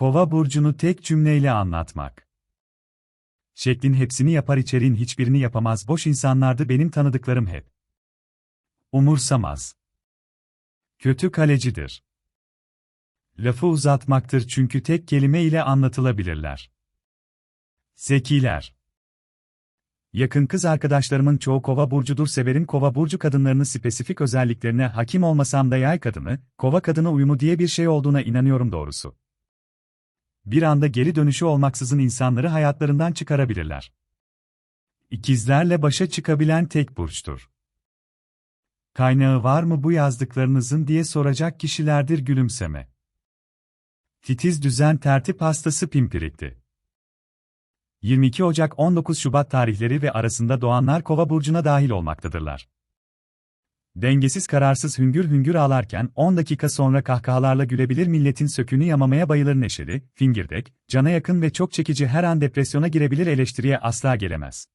Kova burcunu tek cümleyle anlatmak. Şeklin hepsini yapar içeriğin hiçbirini yapamaz boş insanlardı benim tanıdıklarım hep. Umursamaz. Kötü kalecidir. Lafı uzatmaktır çünkü tek kelime ile anlatılabilirler. Zekiler. Yakın kız arkadaşlarımın çoğu kova burcudur severim kova burcu kadınlarının spesifik özelliklerine hakim olmasam da yay kadını, kova kadını uyumu diye bir şey olduğuna inanıyorum doğrusu. Bir anda geri dönüşü olmaksızın insanları hayatlarından çıkarabilirler. İkizlerle başa çıkabilen tek burçtur. Kaynağı var mı bu yazdıklarınızın diye soracak kişilerdir gülümseme. Titiz düzen tertip hastası pimpirikti. 22 Ocak 19 Şubat tarihleri ve arasında doğanlar Kova burcuna dahil olmaktadırlar. Dengesiz kararsız hüngür hüngür ağlarken 10 dakika sonra kahkahalarla gülebilir milletin sökünü yamamaya bayılır neşeli, fingirdek, cana yakın ve çok çekici her an depresyona girebilir eleştiriye asla gelemez.